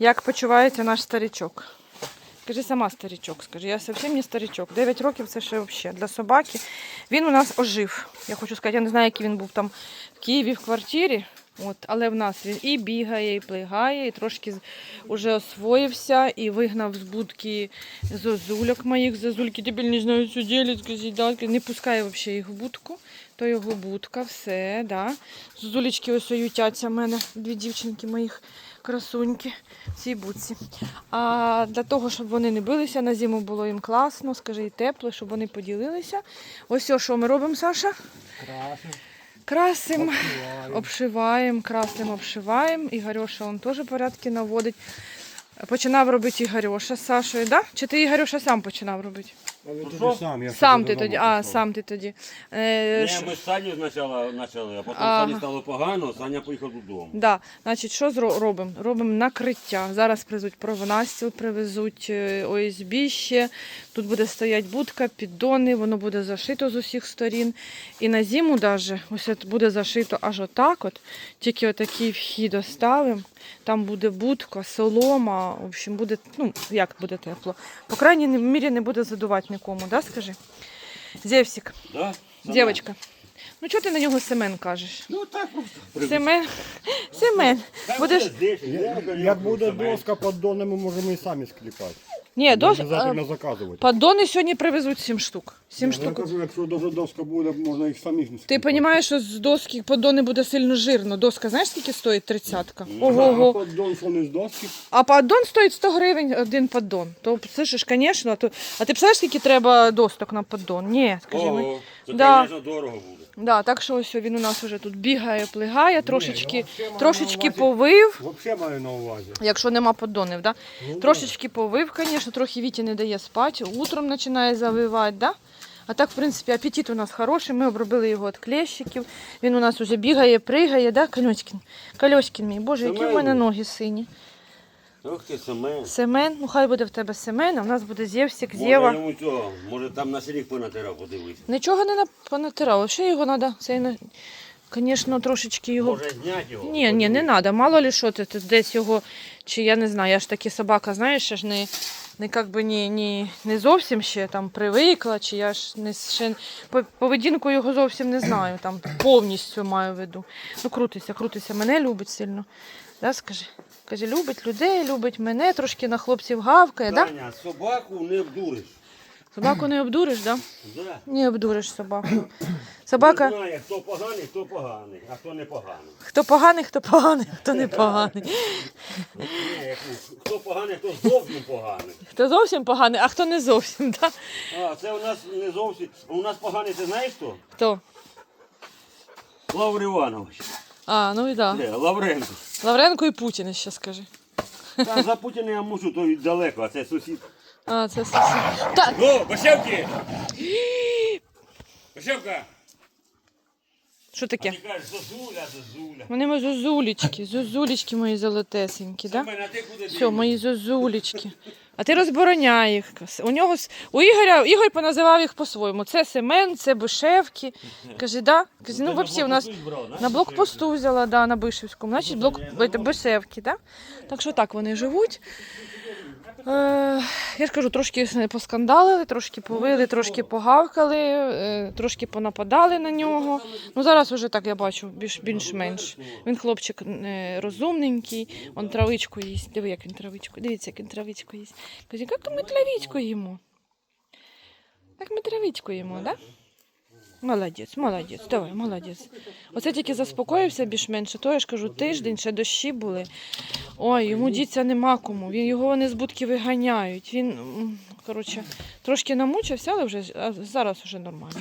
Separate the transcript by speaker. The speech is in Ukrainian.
Speaker 1: Як почувається наш старичок? Скажи сама старичок, скажи, я зовсім не старичок. 9 років це ще взагалі для собаки. Він у нас ожив. Я хочу сказати, я не знаю, який він був там в Києві в квартирі. От, але в нас він і бігає, і плигає, і трошки уже освоївся, і вигнав з будки зозульок моїх. Зозульки тепер не знають, що ділять, не пускає взагалі їх в будку. То його будка, все, да. Зозулечки ось ютяться в мене, дві дівчинки моїх красуньки в цій будці. А для того, щоб вони не билися, на зиму було їм класно, скажи, і тепло, щоб вони поділилися. Ось о, що ми робимо, Саша?
Speaker 2: Красим.
Speaker 1: Красимо,
Speaker 2: Обшиваємо.
Speaker 1: обшиваємо, красимо, обшиваємо. Ігорьоша он теж порядки наводить. Починав робити Ігорьоша з Сашою, да? Чи ти Ігорьоша сам починав робити?
Speaker 3: Ну
Speaker 2: тоді сам, я
Speaker 1: Сам ти тоді, а,
Speaker 2: пішов.
Speaker 1: сам ти тоді. Е,
Speaker 3: Ні,
Speaker 1: ш-
Speaker 3: ми з Саню спочатку почали, а потім
Speaker 1: Ага.
Speaker 3: Сані стало погано, Саня поїхав додому.
Speaker 1: Да, значить, що зро- робимо? Робимо накриття. Зараз привезуть провонастіл, привезуть е, ОСБ ще. Тут буде стояти будка, піддони, воно буде зашито з усіх сторін. І на зиму даже, ось от буде зашито аж отак от. Тільки отакий вхід оставимо. Там буде будка, солома. В общем, буде, ну, як буде тепло. По крайній мірі не буде задувати нікому, да, скажи? Зевсік,
Speaker 3: Да?
Speaker 1: Дівчинка. Ну чого ти на нього Семен кажеш?
Speaker 3: Ну так просто.
Speaker 1: Семен, Семен, будеш.
Speaker 2: Як буде доска під ми можемо і самі скліпати.
Speaker 1: Ні,
Speaker 2: Не
Speaker 1: дос...
Speaker 2: обов'язково
Speaker 1: е,
Speaker 2: заказувати.
Speaker 1: поддони сьогодні привезуть 7 штук. 7
Speaker 2: Я
Speaker 1: штук.
Speaker 2: кажу, якщо дуже доска буде, можна їх самих не
Speaker 1: Ти розумієш, що з доски поддони буде сильно жирно. Доска, знаєш, скільки стоїть тридцятка?
Speaker 2: А
Speaker 1: Ого-го.
Speaker 2: поддон, що не з доски,
Speaker 1: А поддон стоїть 100 гривень один поддон. То слышиш, звісно, то... а ти представляєш, скільки треба досток на поддон? Ні, скажи мені.
Speaker 3: Ого,
Speaker 1: Да.
Speaker 3: звісно, дорого буде.
Speaker 1: Да, так що ось він у нас вже тут бігає, плигає, трошечки, трошечки повив.
Speaker 2: взагалі маю на увазі.
Speaker 1: Якщо нема поддонів, да?
Speaker 2: Ну,
Speaker 1: Трошечки повив, звісно, трохи Віті не дає спати, утром починає завивати, да? А так, в принципі, апетит у нас хороший. Ми обробили його від клещиків. Він у нас вже бігає, пригає, да, Кальоськін? Кальоськін мій, боже, які в мене ноги сині.
Speaker 3: Ох ти, Семен.
Speaker 1: Семен, ну хай буде в тебе Семен, а в нас буде Зєвсик,
Speaker 3: Може
Speaker 1: Зєва.
Speaker 3: йому цього, може там на селі понатирав, подивись.
Speaker 1: Нічого не на- понатирало. Ще його треба, це, на- звісно, трошечки його.
Speaker 3: Може зняти його?
Speaker 1: Ні, ні, не треба. Мало ли що ти тут десь його, чи я не знаю, я ж таки собака, знаєш, ще ж не, не, как би, не, не, не зовсім ще там привикла, чи я ж не ще по- поведінку його зовсім не знаю, там повністю маю в виду. Ну, крутися, крутися, мене любить сильно. Да, скажи? Каже, любить людей, любить мене, трошки на хлопців гавкає, да?
Speaker 3: Собаку не вдуриш.
Speaker 1: Собаку не обдуриш, да?
Speaker 3: Да.
Speaker 1: Не обдуриш собаку.
Speaker 3: Не знає, хто поганий, хто поганий, а хто не поганий.
Speaker 1: хто поганий, хто поганий, хто не поганий.
Speaker 3: Як, хто поганий, хто зовсім поганий.
Speaker 1: Хто зовсім поганий, а хто не зовсім, да?
Speaker 3: А, це у нас не зовсім. У нас поганий, ти знаєш хто?
Speaker 1: Хто?
Speaker 3: Лавр Іванович.
Speaker 1: А, ну і да.
Speaker 3: Лавренко.
Speaker 1: Лавренко і Путін ще скажи.
Speaker 3: Та за Путіна я можу, то далеко, а це сусід.
Speaker 1: А, це сусід. Так,
Speaker 3: О, Башевки! Башевка!
Speaker 1: що
Speaker 3: А
Speaker 1: таке?
Speaker 3: ти кажеш, зозуля, зозуля.
Speaker 1: Вони мої зозулечки, зозулечки мої золотесенькі, да?
Speaker 3: Семен, а ти куди
Speaker 1: Все, мої зозулечки. А ти розбороняй їх. У нього с- у Ігоря Ігор поназивав їх по-своєму. Це Семен, це Бишевки. Каже, да? Каже, ну взагалі у нас на блокпосту взяла, да, на Бишевському. Значить, блок Бишевки, да? Так що так вони живуть. Е, я ж кажу, трошки поскандалили, трошки повили, трошки погавкали, е, трошки понападали на нього. Ну зараз вже так я бачу, більш, більш-менш. Він хлопчик е, розумненький, он травичку їсть. Диви, як він травичку. Дивіться, як він травичку їсть. Каже, як ми травичку їмо? Як ми травичку їмо, так? Да? Молодець, молодець, давай, молодець. Оце тільки заспокоївся більш-менше, то я ж кажу, тиждень, ще дощі були. Ой, йому діться нема кому. Він його вони з будки виганяють. Він, коротше, трошки намучився, але вже зараз вже нормально.